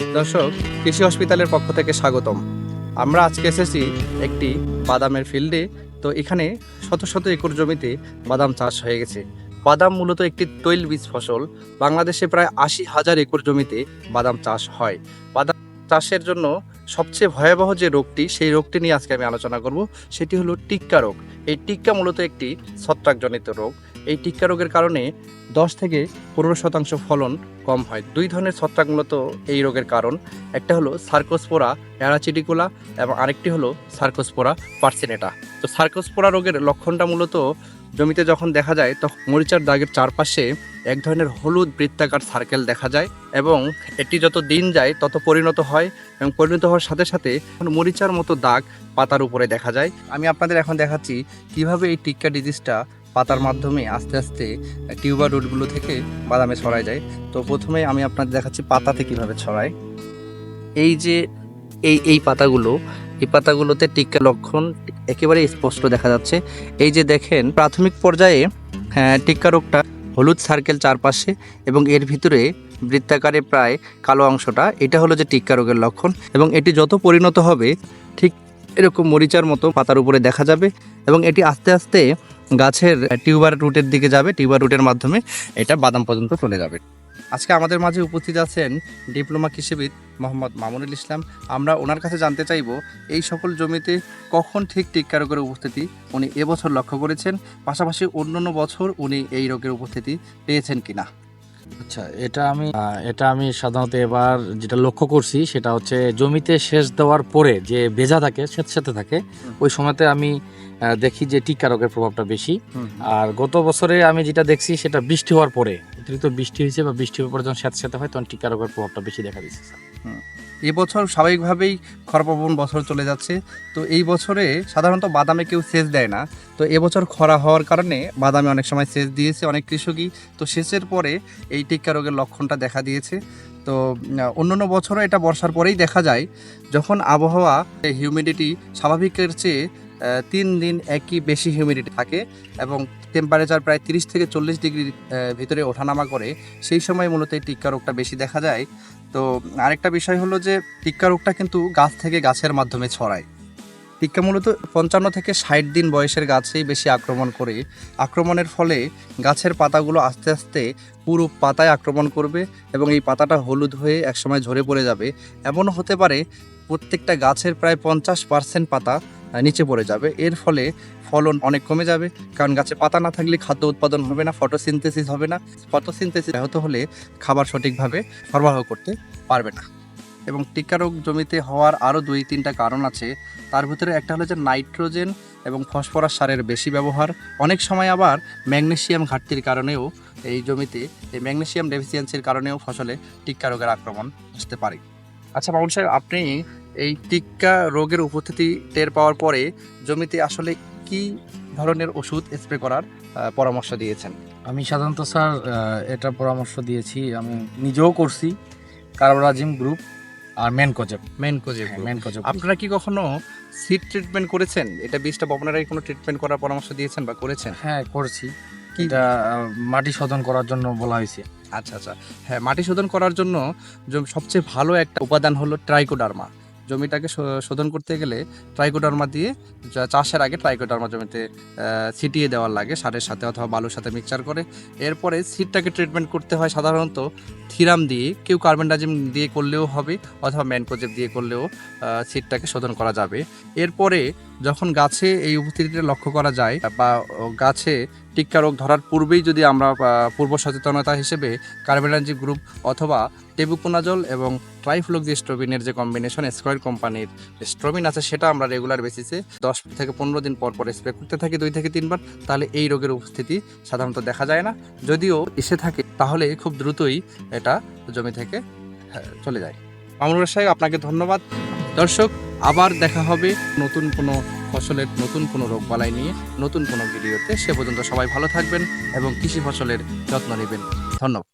দর্শক, কৃষি হসপিটালের পক্ষ থেকে স্বাগতম। আমরা আজকে এসেছি একটি বাদামের ফিল্ডে। তো এখানে শত শত একর জমিতে বাদাম চাষ হয়ে গেছে। বাদাম মূলত একটি তৈল বীজ ফসল। বাংলাদেশে প্রায় আশি হাজার একর জমিতে বাদাম চাষ হয়। বাদাম চাষের জন্য সবচেয়ে ভয়াবহ যে রোগটি, সেই রোগটি নিয়ে আজকে আমি আলোচনা করব, সেটি হলো টিক্কা রোগ। এই টিক্কা মূলত একটি ছত্রাকজনিত রোগ। এই টিক্কা রোগের কারণে দশ থেকে পনেরো শতাংশ ফলন কম হয়। দুই ধরনের ছত্রাক মূলত এই রোগের কারণ। একটা হলো সার্কোস্পোরা অ্যারাচিডিকুলা এবং আরেকটি হলো সার্কোস্পোরা পার্সিনেটা। তো সার্কোস্পোরা রোগের লক্ষণটা মূলত জমিতে যখন দেখা যায়, তখন মরিচার দাগের চারপাশে এক ধরনের হলুদ বৃত্তাকার সার্কেল দেখা যায় এবং এটি যত দিন যায়, তত পরিণত হয় এবং পরিণত হওয়ার সাথে সাথে মরিচার মতো দাগ পাতার উপরে দেখা যায়। আমি আপনাদের এখন দেখাচ্ছি কীভাবে এই টিক্কা ডিজিজটা পাতার মাধ্যমে আস্তে আস্তে টিউবার রুটগুলো থেকে বাদামে ছড়ায় যায়। তো প্রথমে আমি আপনাদের দেখাচ্ছি পাতাতে কীভাবে ছড়ায়। এই যে এই এই পাতাগুলো এই পাতাগুলোতে টিক্কা লক্ষণ একেবারে স্পষ্ট দেখা যাচ্ছে। এই যে দেখেন প্রাথমিক পর্যায়ে হ্যাঁ, টিক্কা রোগটা হলুদ সার্কেল চারপাশে এবং এর ভিতরে বৃত্তাকারে প্রায় কালো অংশটা এটা হলো যে টিক্কা রোগের লক্ষণ এবং এটি যত পরিণত হবে ঠিক এরকম মরিচার মতো পাতার উপরে দেখা যাবে এবং এটি আস্তে আস্তে গাছের টিউবার রুটের দিকে যাবে, টিউবার রুটের মাধ্যমে এটা বাদাম পর্যন্ত চলে যাবে। আজকে আমাদের মাঝে উপস্থিত আছেন ডিপ্লোমা কৃষিবিদ মোহাম্মদ মামুনুল ইসলাম। আমরা ওনার কাছে জানতে চাইব, এই সকল জমিতে কখন ঠিক টিক্কা রোগের উপস্থিতি উনি এবছর লক্ষ্য করেছেন? পাশাপাশি অন্যান্য বছর উনি এই রোগের উপস্থিতি পেয়েছেন কিনা? আচ্ছা এটা আমি এটা আমি সাধারণত এবার যেটা লক্ষ্য করছি সেটা হচ্ছে জমিতে সেচ দেওয়ার পরে যে ভেজা থাকে স্যাঁতস্যাঁতে থাকে ওই সময়তে আমি দেখি যে টিকা রোগের প্রভাবটা বেশি। আর গত বছরে আমি যেটা দেখছি সেটা বৃষ্টি হওয়ার পরে অতিরিক্ত বৃষ্টি হয়েছে বা বৃষ্টি হওয়ার পরে যখন স্যাঁতস্যাঁতে হয় তখন টিকা রোগের প্রভাবটা বেশি দেখা দিচ্ছে স্যার। এবছর স্বাভাবিকভাবেই খরপ্রবণ বছর চলে যাচ্ছে। তো এই বছরে সাধারণত বাদামে কেউ সেচ দেয় না। তো এবছর খরা হওয়ার কারণে বাদামে অনেক সময় সেচ দিয়েছে অনেক কৃষকই। তো সেচের পরে এই টিক্কা রোগের লক্ষণটা দেখা দিয়েছে। তো অন্যান্য বছরও এটা বর্ষার পরেই দেখা যায়। যখন আবহাওয়া হিউমিডিটি স্বাভাবিকের চেয়ে তিন দিন একই বেশি হিউমিডিটি থাকে এবং টেম্পারেচার প্রায় তিরিশ থেকে চল্লিশ ডিগ্রির ভিতরে ওঠানামা করে, সেই সময় মূলত এই টিক্কা রোগটা বেশি দেখা যায়। তো আরেকটা বিষয় হলো যে, টিক্কা রোগটা কিন্তু গাছ থেকে গাছের মাধ্যমে ছড়ায়। টিক্কা মূলত পঞ্চান্ন থেকে ষাট দিন বয়সের গাছেই বেশি আক্রমণ করে। আক্রমণের ফলে গাছের পাতাগুলো আস্তে আস্তে পুরো পাতায় আক্রমণ করবে এবং এই পাতাটা হলুদ হয়ে একসময় ঝরে পড়ে যাবে। এমনও হতে পারে, প্রত্যেকটা গাছের প্রায় পঞ্চাশ পার্সেন্ট পাতা নিচে পড়ে যাবে। এর ফলে ফলন অনেক কমে যাবে। কারণ গাছে পাতা না থাকলে খাদ্য উৎপাদন হবে না, ফটোসিনথেসিস হবে না। ফটোসিনথেসিস ব্যাহত হলে খাবার সঠিকভাবে সরবরাহ করতে পারবে না। এবং টিক্কা রোগ জমিতে হওয়ার আরও দুই তিনটা কারণ আছে। তার ভিতরে একটা হলো যে নাইট্রোজেন এবং ফসফরাস সারের বেশি ব্যবহার। অনেক সময় আবার ম্যাগনেসিয়াম ঘাটতির কারণেও এই জমিতে, এই ম্যাগনেসিয়াম ডেফিসিয়েন্সির কারণেও ফসলে টিক্কা রোগের আক্রমণ আসতে পারে। আচ্ছা মামুন সাহেব, আপনি এই টিক্কা রোগের উপস্থিতি টের পাওয়ার পরে জমিতে আসলে কি ধরনের ওষুধ স্প্রে করার পরামর্শ দিয়েছেন? আমি সাধারণত স্যার এটা পরামর্শ দিয়েছি। আমি নিজেও করছি কার্বোরাজিম গ্রুপ আর মেনকোজেব। মেন কোজে মেনকোজেব আপনারা কি কখনো সিড ট্রিটমেন্ট করেছেন? এটা বীজটা বপনারাই কোনো ট্রিটমেন্ট করার পরামর্শ দিয়েছেন বা করেছেন? হ্যাঁ করছি। এটা মাটি শোধন করার জন্য বলা হয়েছে। আচ্ছা আচ্ছা। হ্যাঁ মাটি শোধন করার জন্য সবচেয়ে ভালো একটা উপাদান হলো ট্রাইকোডার্মা। জমিটাকে শোধন করতে গেলে ট্রাইকোডার্মা দিয়ে চাষের আগে ট্রাইকোডার্মা জমিতে ছিটিয়ে দেওয়ার লাগে সারের সাথে অথবা বালুর সাথে মিক্সচার করে। এরপরে সিটটাকে ট্রিটমেন্ট করতে হয় সাধারণত থিরাম দিয়ে, কেউ কার্বেন্ডাজিম দিয়ে করলেও হবে অথবা ম্যানকোজেব দিয়ে করলেও সিটটাকে শোধন করা যাবে। এরপরে যখন গাছে এই উপস্থিতিটা লক্ষ্য করা যায় বা গাছে টিক্কা রোগ ধরার পূর্বেই যদি আমরা পূর্ব সচেতনতা হিসেবে কার্বেনাজি গ্রুপ অথবা টেবুকোনাজল এবং ট্রাইফ্লোক্সিস্ট্রোবিনের যে কম্বিনেশন স্কোয়ার কোম্পানির স্ট্রোবিন আছে সেটা আমরা রেগুলার বেসিসে দশ থেকে পনেরো দিন পর পর স্প্রে করতে থাকি দুই থেকে তিনবার তাহলে এই রোগের উপস্থিতি সাধারণত দেখা যায় না। যদিও এসে থাকে তাহলে খুব দ্রুতই এটা জমি থেকে হ্যাঁ, চলে যায়। মামুনুর সাহেব আপনাকে ধন্যবাদ। দর্শক আবার দেখা হবে নতুন কোনো ফসলের নতুন কোনো রোগ বালাই নিয়ে নতুন কোনো ভিডিওতে। সে পর্যন্ত সবাই ভালো থাকবেন এবং কৃষি ফসলের যত্ন নেবেন। ধন্যবাদ।